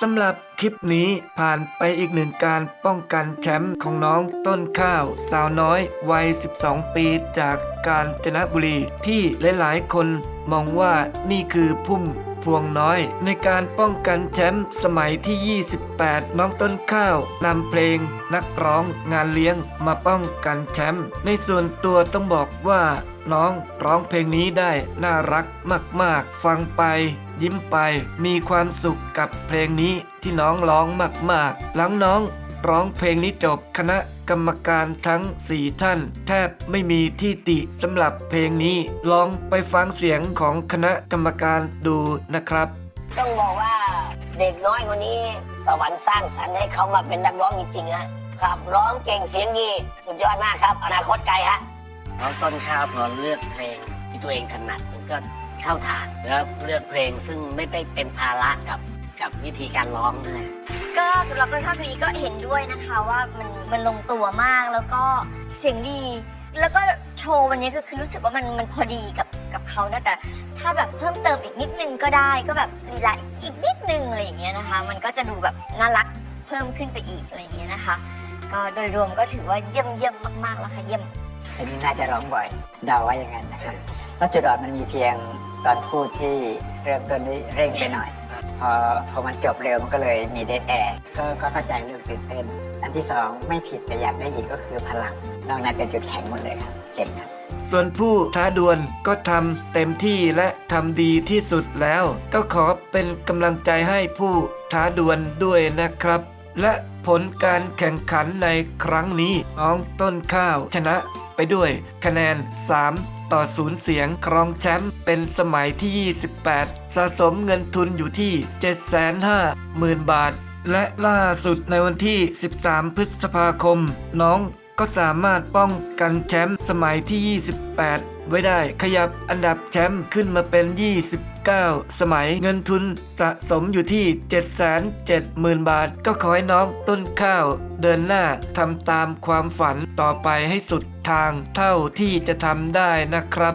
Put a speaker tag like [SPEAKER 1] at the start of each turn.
[SPEAKER 1] สำหรับคลิปนี้ผ่านไปอีกหนึ่งการป้องกันแชมป์ของน้องต้นข้าว สาวน้อยวัย 12 ปีจากกาญจนบุรีที่หลาย ๆ คนมองว่านี่คือพุ่ม พวงน้อย ในการป้องกันแชมป์สมัยที่ 28 น้องต้นข้าวนำเพลง นักร้องงานเลี้ยงมาป้องกันแชมป์ในส่วนตัวต้องบอกว่าน้องร้องเพลงนี้ได้น่ารักมาก ๆ ฟังไป ยิ้มไป มีความสุขกับเพลงนี้ที่น้องร้องมาก ๆ หลังน้อง ร้องเพลงนี้จบคณะกรรมการทั้ง 4 ท่าน แทบไม่มีที่ติสำหรับเพลงนี้ ลองไปฟังเสียงของคณะกรรมการดูนะครับ
[SPEAKER 2] ต้องบอกว่าเด็กน้อยคนนี้ สวรรค์สร้างสรรค์ให้เขามาเป็นนักร้องจริงๆฮะครับร้องเก่งเสียงดี สุดยอดมากครับ อนาคตไกลฮะ
[SPEAKER 3] น้องต้นข้าวพอเลือกเพลงที่ตัวเองถนัดมันก็เข้าทางแล้วเลือกเพลงซึ่งไม่ได้เป็นภาระกับกับวิธีการร้องด้วย
[SPEAKER 4] ก็สำหรับต้นข้าวเพลงนี้ก็เห็นด้วยนะคะว่ามันมันลงตัวมากแล้วก็เสียงดี แล้วก็โชว์วันนี้ก็คือรู้สึกว่ามันมันพอดีกับกับเขานะแต่ถ้าแบบเพิ่มเติมอีกนิดนึงก็ได้ก็แบบลีลาอีกนิดนึงอะไรอย่างเงี้ยนะคะ มันก็จะดูแบบน่ารักเพิ่มขึ้นไปอีกอะไรอย่างเงี้ยนะคะ ก็โดยรวมก็ถือว่าเยี่ยมเยี่ยมมากๆแล้วค่ะเยี่ยม
[SPEAKER 5] อันนี้น่าจะร้องบ่อยเดาว่าอย่างนั้นนะครับแล้วจุดอ่อนมันมีเพียงตอนพูดที่เริ่มต้นด้วยเร่งไปหน่อย พอพอมันจบเร็วมันก็เลยมีเดทแอร์ก็ก็เข้าใจเรื่องตื่นเต้น อันที่สองไม่ผิดแต่อยากได้อีกก็คือพลังนอกนั้นเป็นจุดแข็งหมดเลยครับเก่งครับ
[SPEAKER 1] ส่วนผู้ท้าดวลก็ทำเต็มที่และทำดีที่สุดแล้ว ก็ขอเป็นกำลังใจให้ผู้ท้าดวลด้วยนะครับ และผลการแข่งขันในครั้งนี้น้องต้นข้าวชนะไปด้วยคะแนน 3 ต่อศูนย์เสียงครองแชมป์เป็นสมัยที่ 28 สะสมเงินทุนอยู่ที่ 750,000 บาท และล่าสุดในวันที่ 13 พฤษภาคม น้อง ก็สามารถป้องกันแชมป์สมัยที่ 28 ไว้ได้ขยับอันดับแชมป์ขึ้นมาเป็น 29 สมัยเงินทุนสะสมอยู่ที่ 770,000 บาท ก็ขอให้น้องต้นข้าว เดินหน้าทำตามความฝันต่อไปให้สุดทางเท่าที่จะทำได้นะครับ